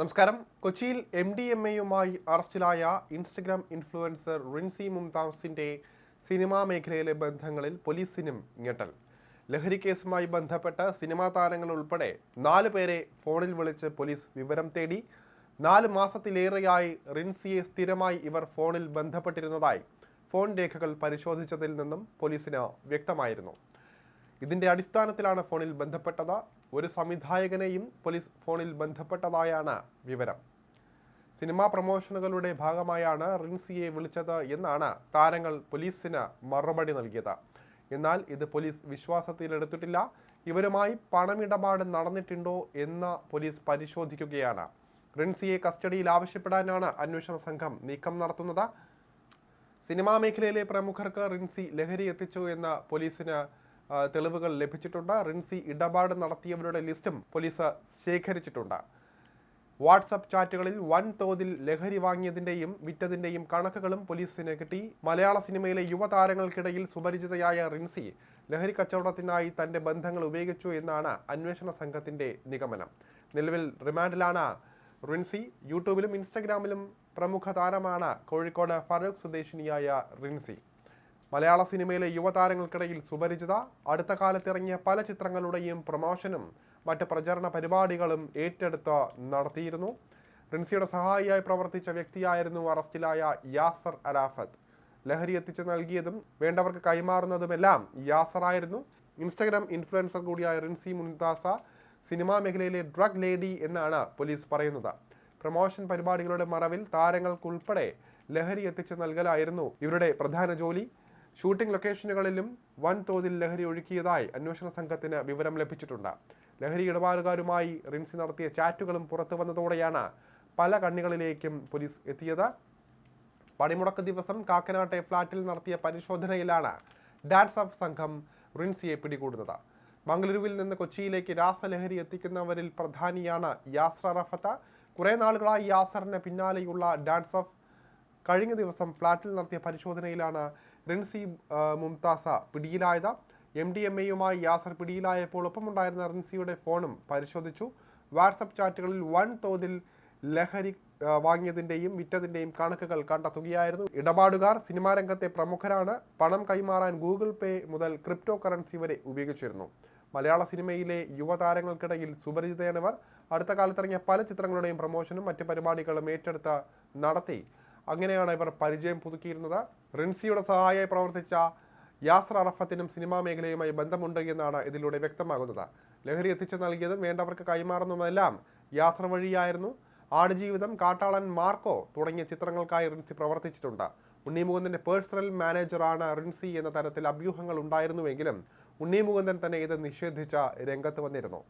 നമസ്കാരം. കൊച്ചിയിൽ M D M എയുമായി അറസ്റ്റിലായ ഇൻസ്റ്റഗ്രാം ഇൻഫ്ലുവൻസർ റിൻസി മുംതാസിന്റെ സിനിമാ മേഖലയിലെ ബന്ധങ്ങളിൽ പോലീസിനും ഞെട്ടൽ. ലഹരി കേസുമായി ബന്ധപ്പെട്ട സിനിമാ താരങ്ങൾ ഉൾപ്പെടെ നാല് പേരെ ഫോണിൽ വിളിച്ച് പോലീസ് വിവരം തേടി നാല് മാസത്തിലേറെയായി റിൻസിയെ സ്ഥിരമായി ഇവർ ഫോണിൽ ബന്ധപ്പെട്ടിരുന്നതായി ഫോൺ രേഖകൾ പരിശോധിച്ചതിൽ നിന്നും പോലീസിന് വ്യക്തമായിരുന്നു. ഇതിന്റെ അടിസ്ഥാനത്തിലാണ് ഫോണിൽ ബന്ധപ്പെട്ടത്. ഒരു സംവിധായകനെയും പോലീസ് ഫോണിൽ ബന്ധപ്പെട്ടതായാണ് വിവരം. സിനിമാ പ്രമോഷനുകളുടെ ഭാഗമായാണ് റിൻസിയെ വിളിച്ചത് എന്നാണ് താരങ്ങൾ പോലീസിന് മറുപടി നൽകിയത്. എന്നാൽ ഇത് പോലീസ് വിശ്വാസത്തിലെടുത്തിട്ടില്ല ഇവരുമായി പണമിടപാട് നടന്നിട്ടുണ്ടോ എന്ന് പോലീസ് പരിശോധിക്കുകയാണ്. റിൻസിയെ കസ്റ്റഡിയിൽ ആവശ്യപ്പെടാനാണ് അന്വേഷണ സംഘം നീക്കം നടത്തുന്നത്. സിനിമാ മേഖലയിലെ പ്രമുഖർക്ക് റിൻസി ലഹരി എത്തിച്ചു എന്ന പോലീസിന് തെളിവുകൾ ലഭിച്ചിട്ടുണ്ട്. റിൻസി ഇടപാട് നടത്തിയവരുടെ ലിസ്റ്റും പോലീസ് ശേഖരിച്ചിട്ടുണ്ട്. വാട്സപ്പ് ചാറ്റുകളിൽ വൻ തോതിൽ ലഹരി വാങ്ങിയതിന്റെയും വിറ്റതിന്റെയും കണക്കുകളും പോലീസിന് കിട്ടി. മലയാള സിനിമയിലെ യുവതാരങ്ങൾക്കിടയിൽ സുപരിചിതയായ റിൻസി ലഹരി കച്ചവടത്തിനായി തന്റെ ബന്ധങ്ങൾ ഉപയോഗിച്ചു എന്നാണ് അന്വേഷണ സംഘത്തിന്റെ നിഗമനം. നിലവിൽ റിമാൻഡിലാണ് റിൻസി. യൂട്യൂബിലും ഇൻസ്റ്റഗ്രാമിലും പ്രമുഖ താരമാണ് കോഴിക്കോട് ഫറൂഖ് സ്വദേശിനിയായ റിൻസി. മലയാള സിനിമയിലെ യുവതാരങ്ങൾക്കിടയിൽ സുപരിചിത അടുത്ത കാലത്തിറങ്ങിയ പല ചിത്രങ്ങളുടെയും പ്രമോഷനും മറ്റ് പ്രചരണ പരിപാടികളും ഏറ്റെടുത്ത് നടത്തിയിരുന്നു. റിൻസിയുടെ സഹായിയായി പ്രവർത്തിച്ച വ്യക്തിയായിരുന്നു അറസ്റ്റിലായ യാസർ അരാഫത്ത്. ലഹരി എത്തിച്ചു നൽകിയതും വേണ്ടവർക്ക് കൈമാറുന്നതുമെല്ലാം യാസറായിരുന്നു. ഇൻസ്റ്റഗ്രാം ഇൻഫ്ലുവൻസർ കൂടിയായ റിൻസി മുൻതാസ സിനിമാ മേഖലയിലെ ഡ്രഗ് ലേഡി എന്നാണ് പോലീസ് പറയുന്നത്. പ്രമോഷൻ പരിപാടികളുടെ മറവിൽ താരങ്ങൾക്കുൾപ്പെടെ ലഹരി എത്തിച്ചു നൽകലായിരുന്നു ഇവരുടെ പ്രധാന ജോലി. ഷൂട്ടിംഗ് ലൊക്കേഷനുകളിലും വൻതോതിൽ ലഹരി ഒഴുക്കിയതായി അന്വേഷണ സംഘത്തിന് വിവരം ലഭിച്ചിട്ടുണ്ട്. ലഹരി ഇടപാടുകാരുമായി റിൻസി നടത്തിയ ചാറ്റുകളും പുറത്തു വന്നതോടെയാണ് പല കണ്ണികളിലേക്കും പോലീസ് എത്തിയത്. പണിമുടക്ക് ദിവസം കാക്കനാട്ടെ ഫ്ലാറ്റിൽ നടത്തിയ പരിശോധനയിലാണ് ഡാൻസ് ഓഫ് സംഘം റിൻസിയെ പിടികൂടുന്നത്. മംഗളൂരുവിൽ നിന്ന് കൊച്ചിയിലേക്ക് രാസലഹരി എത്തിക്കുന്നവരിൽ പ്രധാനിയാണ് യാസ്ര റഫത്ത. കുറേ നാളുകളായി യാസറിന് പിന്നാലെയുള്ള ഡാൻസ് ഓഫ് കഴിഞ്ഞ ദിവസം ഫ്ലാറ്റിൽ നടത്തിയ പരിശോധനയിലാണ് റിൻസി മുംതാസ പിടിയിലായത്. എം ഡി എം എയുമായി യാസർ പിടിയിലായപ്പോൾ ഒപ്പമുണ്ടായിരുന്ന റിൻസിയുടെ ഫോണും പരിശോധിച്ചു. വാട്സപ്പ് ചാറ്റുകളിൽ വൻ തോതിൽ ലഹരി വാങ്ങിയതിന്റെയും വിറ്റതിന്റെയും കണക്കുകൾ കണ്ടെത്തുകയായിരുന്നു ഇടപാടുകാർ സിനിമാ രംഗത്തെ പ്രമുഖരാണ്. പണം കൈമാറാൻ ഗൂഗിൾ പേ മുതൽ ക്രിപ്റ്റോ കറൻസി വരെ ഉപയോഗിച്ചിരുന്നു. മലയാള സിനിമയിലെ യുവതാരങ്ങൾക്കിടയിൽ സുപരിചിതയാണിവർ. അടുത്ത കാലത്തിറങ്ങിയ പല ചിത്രങ്ങളുടെയും പ്രമോഷനും മറ്റ് പരിപാടികളും ഏറ്റെടുത്ത് നടത്തി. അങ്ങനെയാണ് ഇവർ പരിചയം പുതുക്കിയിരുന്നത്. റിൻസിയുടെ സഹായിയായി പ്രവർത്തിച്ച യാസർ അറഫത്തിനും സിനിമാ മേഖലയുമായി ബന്ധമുണ്ട് എന്നാണ് ഇതിലൂടെ വ്യക്തമാകുന്നത്. ലഹരി എത്തിച്ചു നൽകിയതും വേണ്ടവർക്ക് കൈമാറുന്നതുമെല്ലാം യാത്ര വഴിയായിരുന്നു. ആടുജീവിതം കാട്ടാളൻ മാർക്കോ തുടങ്ങിയ ചിത്രങ്ങൾക്കായി റിൻസി പ്രവർത്തിച്ചിട്ടുണ്ട്. ഉണ്ണിമുകുന്ദന്റെ പേഴ്സണൽ മാനേജറാണ് റിൻസി എന്ന തരത്തിൽ അഭ്യൂഹങ്ങൾ ഉണ്ടായിരുന്നുവെങ്കിലും ഉണ്ണിമുകുന്ദൻ തന്നെ ഇത് നിഷേധിച്ച രംഗത്ത് വന്നിരുന്നു.